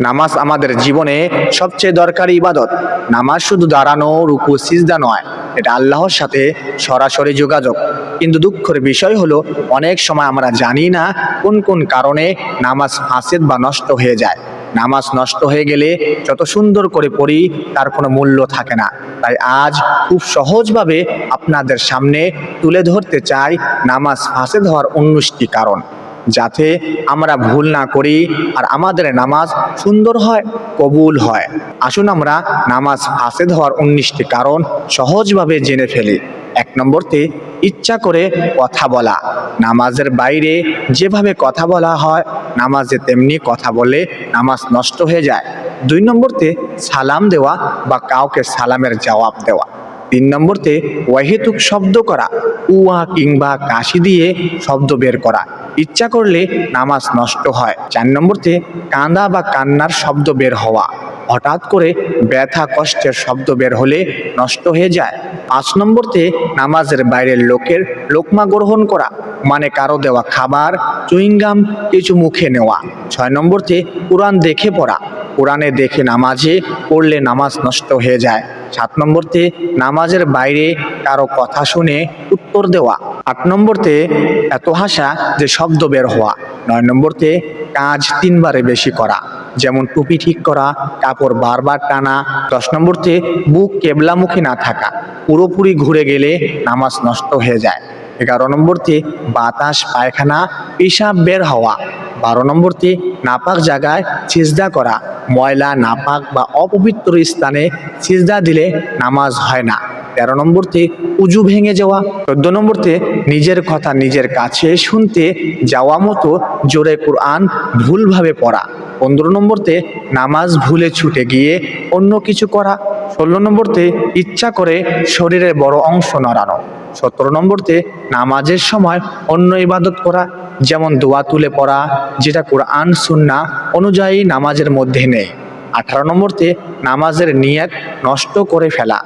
নামাজ আমাদের জীবনে সবচেয়ে দরকারি ইবাদত। নামাজ শুধু দাঁড়ানো, রুকু, সিজদা নয়, এটা আল্লাহর সাথে সরাসরি যোগাযোগ। কিন্তু দুঃখের বিষয় হলো, অনেক সময় আমরা জানি না কোন কোন কারণে নামাজ ফাঁসেদ বা নষ্ট হয়ে যায়। নামাজ নষ্ট হয়ে গেলে যত সুন্দর করে পড়ি, তার কোনো মূল্য থাকে না। তাই আজ খুব সহজভাবে আপনাদের সামনে তুলে ধরতে চাই নামাজ ফাঁসেদ হওয়ার উনিশটি কারণ। যাতে আমরা ভুল না করি আর আমাদের নামাজ সুন্দর হয়, কবুল হয়। আসুন আমরা নামাজ ফাঁসেদ হওয়ার উনিশটি কারণ সহজভাবে জেনে ফেলি। এক নম্বরতে ইচ্ছা করে কথা বলা। নামাজের বাইরে যেভাবে কথা বলা হয়, নামাজে তেমনি কথা বলে নামাজ নষ্ট হয়ে যায়। দুই নম্বরতে সালাম দেওয়া বা কাউকে সালামের জবাব দেওয়া। তিন নম্বরতে ওয়াহেতুক শব্দ করা, উয়া কিংবা কাশি দিয়ে শব্দ বের করা। ইচ্ছা করলে নামাজ নষ্ট হয়। চার নম্বরতে, কাঁদা বা কান্নার শব্দ বের হওয়া। হঠাৎ করে ব্যথা, কষ্টের শব্দ বের হলে নষ্ট হয়ে যায়। পাঁচ নম্বরতে, নামাজের বাইরের লোকের লোকমা গ্রহণ করা মানে কারও দেওয়া খাবার, চুইংগাম, কিছু মুখে নেওয়া। ছয় নম্বরতে, কোরআন দেখে পড়া। কোরআনে দেখে নামাজে পড়লে নামাজ নষ্ট হয়ে যায়। সাত নম্বরতে নামাজের বাইরে কারও কথা শুনে উত্তর দেওয়া। আট নম্বরতে এত হাসা যে শব্দ বের হওয়া। নয় নম্বরতে কাজ তিনবারে বেশি করা। যেমন টুপি ঠিক করা, কাপড় বারবার টানা। দশ নম্বরতে বুক কেবলামুখী না থাকা। পুরোপুরি ঘুরে গেলে নামাজ নষ্ট হয়ে যায়। এগারো নম্বরতে বাতাস, পায়খানা, পেশাব বের হওয়া। বারো নম্বরতে নাপাক জায়গায় সিজদা করা। ময়লা, নাপাক বা অপবিত্র স্থানে সিজদা দিলে নামাজ হয় না। তেরো নম্বরতে উজু ভেঙে যাওয়া। চোদ্দ নম্বরতে নিজের কথা নিজের কাছে শুনতে যাওয়া মতো জোরে কোরআন ভুলভাবে পড়া। পনেরো নম্বরতে নামাজ ভুলে ছুটে গিয়ে অন্য কিছু করা। ষোলো নম্বরতে ইচ্ছা করে শরীরের বড় অংশ নড়ানো। সতেরো নম্বরতে নামাজের সময় অন্য ইবাদত করা। যেমন দোয়া তুলে পড়া, যেটা কোরআন সুন্না অনুযায়ী নামাজের মধ্যে নেই আঠারো নম্বরতে নামাজের নিয়ত নষ্ট করে ফেলা।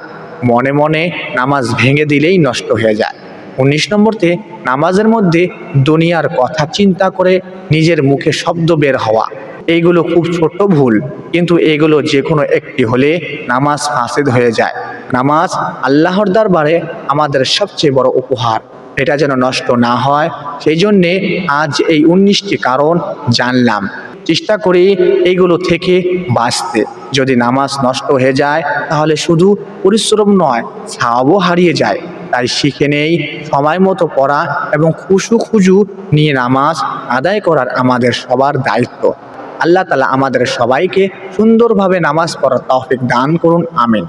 মনে মনে নামাজ ভেঙে দিলেই নষ্ট হয়ে যায়। উনিশ নম্বরতে নামাজের মধ্যে দুনিয়ার কথা চিন্তা করে নিজের মুখে শব্দ বের হওয়া। এইগুলো খুব ছোট ভুল, কিন্তু এগুলো যে কোনো একটি হলে নামাজ ফাঁসেদ হয়ে যায়। নামাজ আল্লাহর দরবারে আমাদের সবচেয়ে বড় উপহার। এটা যেন নষ্ট না হয়। সেই জন্যে আজ এই উনিশটি কারণ জানলাম। চেষ্টা করি এইগুলো থেকে বাঁচতে। যদি নামাজ নষ্ট হয়ে যায়, তাহলে শুধু পরিশ্রম নয় সাবও হারিয়ে যায়। তাই শিখে নেই, সময় মতো পড়া এবং খুশু খুজু নিয়ে নামাজ আদায় করার আমাদের সবার দায়িত্ব। আল্লাহ তালা আমাদের সবাইকে সুন্দরভাবে নামাজ পড়ার তৌফিক দান করুন, আমিন।